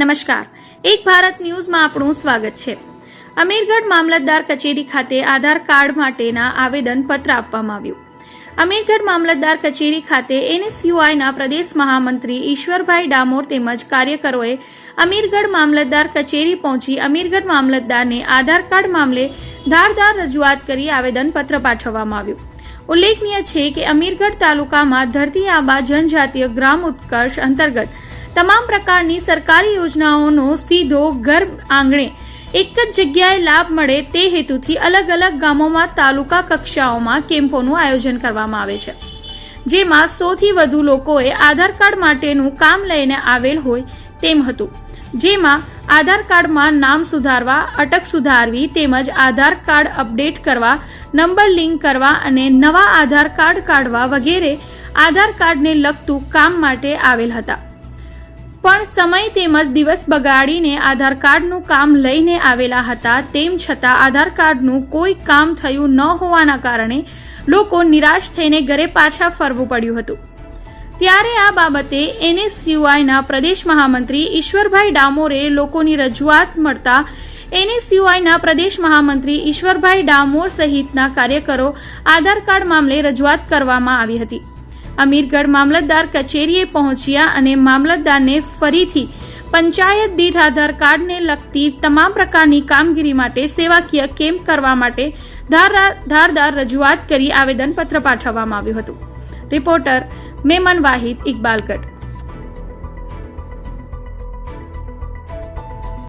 નમસ્કાર. એક ભારત ન્યૂઝમાં આપણું સ્વાગત છે. અમીરગઢ મામલતદાર કચેરી ખાતે આધાર કાર્ડ માટેના આવેદન પત્ર આપવામાં આવ્યું. અમીરગઢ મામલતદાર કચેરી ખાતે એનએસયુઆઈના પ્રદેશ મહામંત્રી ઈશ્વરભાઈ ડામોર તેમજ કાર્યકરોએ અમીરગઢ મામલતદાર કચેરી પહોંચી અમીરગઢ મામલતદારને આધાર કાર્ડ મામલે ધારદાર રજૂઆત કરી આવેદન પત્ર પાઠવવામાં આવ્યું. ઉલ્લેખનીય છે કે અમીરગઢ તાલુકામાં ધરતી આબા જનજાતીય ગ્રામ ઉત્કર્ષ અંતર્ગત તમામ પ્રકારની સરકારી યોજનાઓનો સીધો ઘર આંગણે એક જ જગ્યાએ લાભ મળે તે હેતુથી અલગ અલગ ગામોમાં તાલુકા કક્ષાઓમાં કેમ્પોનું આયોજન કરવામાં આવે છે. જેમાં સોથી વધુ લોકોએ આધાર કાર્ડ માટેનું કામ લઈને આવેલ હોય તેમ હતું. જેમાં આધાર કાર્ડમાં નામ સુધારવા, અટક સુધારવી તેમજ આધાર કાર્ડ અપડેટ કરવા, નંબર લિંક કરવા અને નવા આધાર કાર્ડ કાઢવા વગેરે આધાર કાર્ડને લગતું કામ માટે આવેલ હતા. પણ સમય તેમજ દિવસ બગાડીને આધાર કાર્ડનું કામ લઈને આવેલા હતા. તેમ છતાં આધાર કાર્ડનું કોઈ કામ થયું ન હોવાના કારણે લોકો નિરાશ થઈને ઘરે પાછા ફરવું પડ્યું હતું. ત્યારે આ બાબતે એનએસયુઆઈના પ્રદેશ મહામંત્રી ઈશ્વરભાઈ ડામોરે લોકોની રજૂઆત મળતા એનએસયુઆઈના પ્રદેશ મહામંત્રી ઈશ્વરભાઈ ડામોર સહિતના કાર્યકરો આધાર કાર્ડ મામલે રજૂઆત કરવામાં આવી હતી. અમીરગઢ મામલતદાર કચેરીએ પહોંચ્યા અને મામલતદારને ફરીથી પંચાયત દીઠ આધાર કાર્ડને લગતી તમામ પ્રકારની કામગીરી માટે સેવાકીય કેમ્પ કરવા માટે ધારદાર રજૂઆત કરી આવેદનપત્ર પાઠવવામાં આવ્યું હતું. રિપોર્ટર મેમન વાહિદ ઇકબાલગઢ.